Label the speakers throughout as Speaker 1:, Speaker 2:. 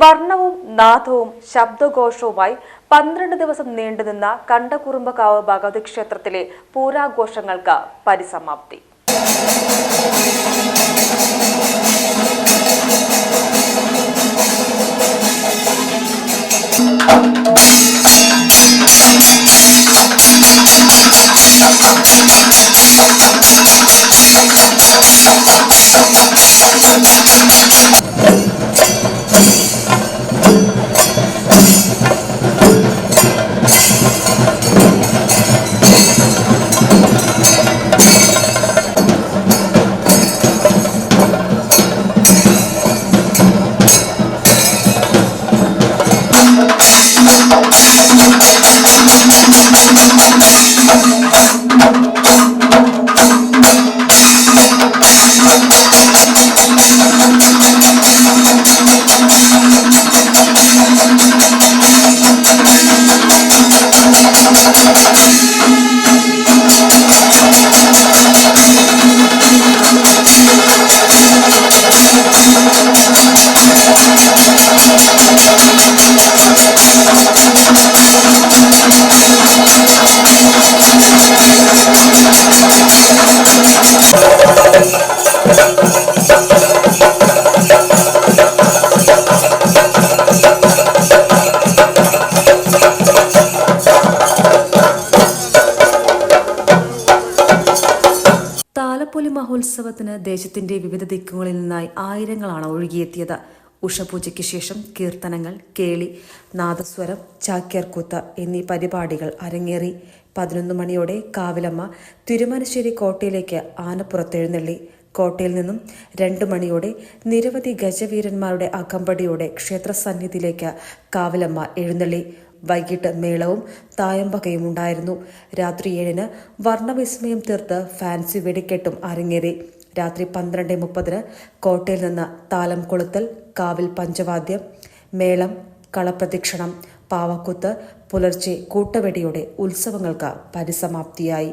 Speaker 1: വർണവും നാദവും ശബ്ദഘോഷവുമായി പന്ത്രണ്ട് ദിവസം നീണ്ടുനിന്ന കണ്ടകുറുമ്പക്കാവ് ഭഗവതി ക്ഷേത്രത്തിലെ പൂരാഘോഷങ്ങൾക്ക് പരിസമാപ്തി.
Speaker 2: Thank you. മഹോത്സവത്തിന് ദേശത്തിന്റെ വിവിധ ദിക്കുകളിൽ നിന്നായി ആയിരങ്ങളാണ് ഒഴുകിയെത്തിയത്. ഉഷപൂജയ്ക്ക് ശേഷം കീർത്തനങ്ങൾ കേളി നാദസ്വരം ചാക്യാർകൂത്ത് എന്നീ പരിപാടികൾ അരങ്ങേറി. പതിനൊന്ന് മണിയോടെ കാവിലമ്മ തിരുമനശ്ശേരി കോട്ടയിലേക്ക് ആനപ്പുറത്തെഴുന്നള്ളി. കോട്ടയിൽ നിന്നും രണ്ടു മണിയോടെ നിരവധി ഗജവീരന്മാരുടെ അകമ്പടിയോടെ ക്ഷേത്രസന്നിധിയിലേക്ക് കാവിലമ്മ എഴുന്നള്ളി. വൈകിട്ട് മേളവും തായമ്പകയും ഉണ്ടായിരുന്നു. രാത്രി ഏഴിന് വർണവിസ്മയം തീർത്ത് ഫാൻസി വെടിക്കെട്ടും അരങ്ങേറി. രാത്രി പന്ത്രണ്ട് മുപ്പതിന് കോട്ടയിൽ നിന്ന് താലം കൊളുത്തൽ കാവിൽ പഞ്ചവാദ്യം മേളം കളപ്രദക്ഷിണം പാവക്കുത്ത് പുലർച്ചെ കൂട്ടവെടിയോടെ ഉത്സവങ്ങൾക്ക് പരിസമാപ്തിയായി.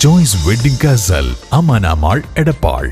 Speaker 3: Choice wedding castle അമാനാമാൾ Edappal